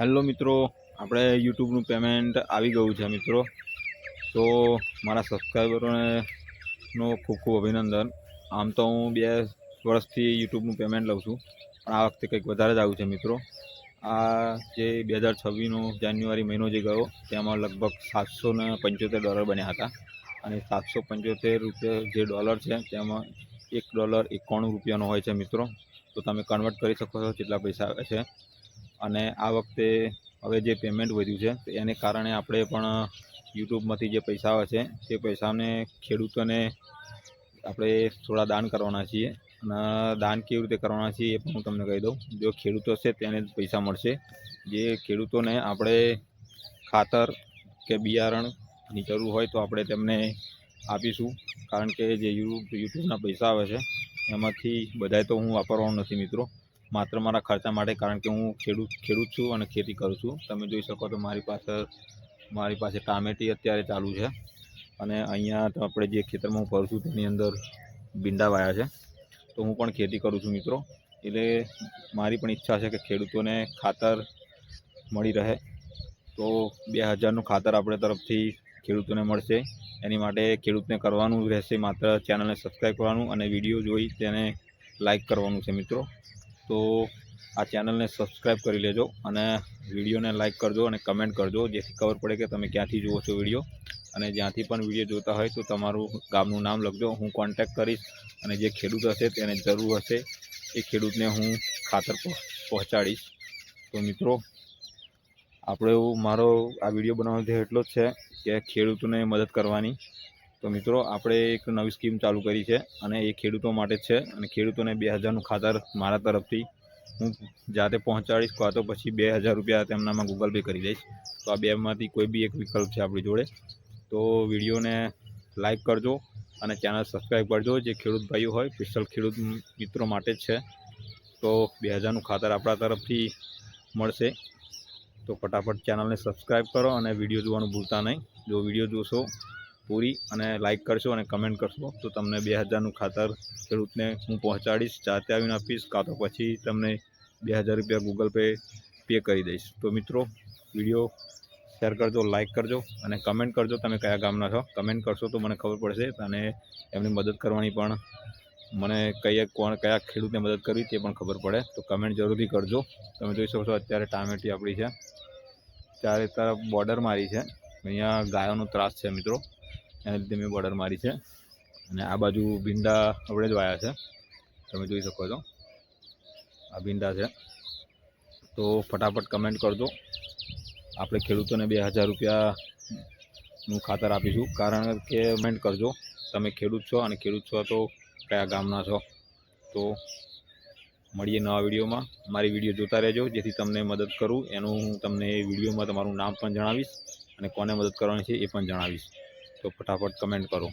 Hello મિત્રો, આપણે યુટ્યુબનું payment આવી ગયું છે મિત્રો. તો મારા સબસ્ક્રાઈબરોને નો ખૂબ ખૂબ અભિનંદન. આમ તો હું બે વર્ષથી યુટ્યુબનું પેમેન્ટ લઉં છું, પણ આ વખતે કંઈક વધારે જ આવ્યું છે મિત્રો. આ જે બે હજાર છવ્વીસનો જાન્યુઆરી મહિનો જે ગયો, તેમાં લગભગ સાતસો ને પંચોતેર ડોલર બન્યા હતા. અને સાતસો પંચોતેર રૂપિયા જે ડોલર છે, તેમાં એક ડોલર એકાણું રૂપિયાનો હોય છે મિત્રો. તો તમે કન્વર્ટ કરી શકો છો, જેટલા પૈસા આવે છે. અને આ વખતે હવે જે પેમેન્ટ વધ્યું છે એને કારણે આપણે પણ યુટ્યુબમાંથી જે પૈસા આવે છે, તે પૈસાને ખેડૂતોને આપણે થોડા દાન કરવાના છીએ. અને દાન કેવી રીતે કરવાના છીએ એ પણ હું તમને કહી દઉં. જો ખેડૂતો છે તેને પૈસા મળશે. જે ખેડૂતોને આપણે ખાતર કે બિયારણની જરૂર હોય તો આપણે તેમને આપીશું. કારણ કે જે યુ, યુટ્યુબના પૈસા આવે છે, એમાંથી બધાય તો હું વાપરવાનો નથી મિત્રો. માત્ર મારા ખર્ચા માટે, કારણ કે હું ખેડૂત ખેડૂત છું અને ખેતી કરું છું. તમે જોઈ શકો તો મારી પાસે મારી પાસે ટામેટી અત્યારે ચાલુ છે. અને અહીંયા આપણે જે ખેતરમાં હું ફરું છું તેની અંદર ભીંડા વાયા છે. તો હું પણ ખેતી કરું છું મિત્રો. એટલે મારી પણ ઈચ્છા છે કે ખેડૂતોને ખાતર મળી રહે. તો બે હજારનું ખાતર આપણે તરફથી ખેડૂતોને મળશે. એની માટે ખેડૂતને કરવાનું રહેશે માત્ર ચેનલને સબસ્ક્રાઈબ કરવાનું અને વીડિયો જોઈ તેને લાઈક કરવાનું છે મિત્રો. તો આ ચેનલને સબસ્ક્રાઈબ કરી લેજો અને વિડીયોને લાઈક કરજો અને કમેન્ટ કરજો, જેથી ખબર પડે કે તમે ક્યાંથી જુઓ છો વીડિયો. અને જ્યાંથી પણ વીડિયો જોતા હોય તો તમારું ગામનું નામ લખજો, હું કોન્ટેક્ટ કરીશ અને જે ખેડૂત હશે તેને જરૂર હશે એ ખેડૂતને હું ખાતર પહોં- પહોંચાડીશ. તો મિત્રો, આપણે મારો આ વીડિયો બનાવવાનો એટલો જ છે કે ખેડૂતોને મદદ કરવાની. તો મિત્રો, આપણે એક નવી સ્કીમ ચાલુ કરી છે અને એ ખેડૂતો માટે જ છે. અને ખેડૂતોને બે હજારનું ખાતર મારા તરફથી હું જાતે પહોંચાડીશ કાં તો પછી બે હજાર રૂપિયા તેમનામાં ગૂગલ પે કરી દઈશ. તો આ બેમાંથી કોઈ બી એક વિકલ્પ છે આપણી જોડે. તો વિડીયોને લાઈક કરજો અને ચેનલ સબસ્ક્રાઈબ કરજો. જે ખેડૂત ભાઈઓ હોય, સ્પેશિયલ ખેડૂત મિત્રો માટે જ છે. તો બે હજારનું ખાતર આપણા તરફથી મળશે. તો ફટાફટ ચેનલને સબસ્ક્રાઈબ કરો અને વીડિયો જોવાનું ભૂલતા નહીં. જો વીડિયો જોશો પૂરી અને લાઇક કરશો અને કમેન્ટ કરશો. તો તમને બે હજારનું ખાતર ખેડૂતને હું પહોંચાડીશ. જાતે આવીને આપીશ કાં તો પછી તમને બે હજાર રૂપિયા ગૂગલ પે પે કરી દઈશ. તો મિત્રો વીડિયો શેર કરજો લાઇક કરજો અને કમેન્ટ કરજો તમે કયા ગામના છો. કમેન્ટ કરશો તો મને ખબર પડશે અને એમની મદદ કરવાની પણ મને કયા કોણ કયા ખેડૂતને મદદ કરવી તે પણ ખબર પડે. તો કમેન્ટ જરૂરથી કરજો. તમે જોઈ શકો છો અત્યારે ટામેટી આપણી છે. ચારે તરફ બોર્ડર મારી છે. અહીંયા ગાયોનો ત્રાસ છે મિત્રો. એના લીધે મેં બોર્ડર મારી છે. અને આ બાજુ ભીંડા આપણે જ વાયા છે. તમે જોઈ શકો છો. આ ભીંડા છે. તો ફટાફટ કમેન્ટ કરજો. આપણે ખેડૂતોને બે હજાર રૂપિયાનું ખાતર આપીશું. કારણ કે કમેન્ટ કરજો. તમે ખેડૂત છો અને ખેડૂત છો તો કયા ગામના છો? તો મળીએ નવા વિડીયોમાં. મારી વીડિયો જોતા રહેજો. જેથી તમને મદદ કરું. એનું હું તમને વિડીયોમાં તમારું નામ પણ જણાવીશ અને કોને મદદ કરવાની છે એ પણ જણાવીશ. તો ફટાફટ કમેન્ટ કરો.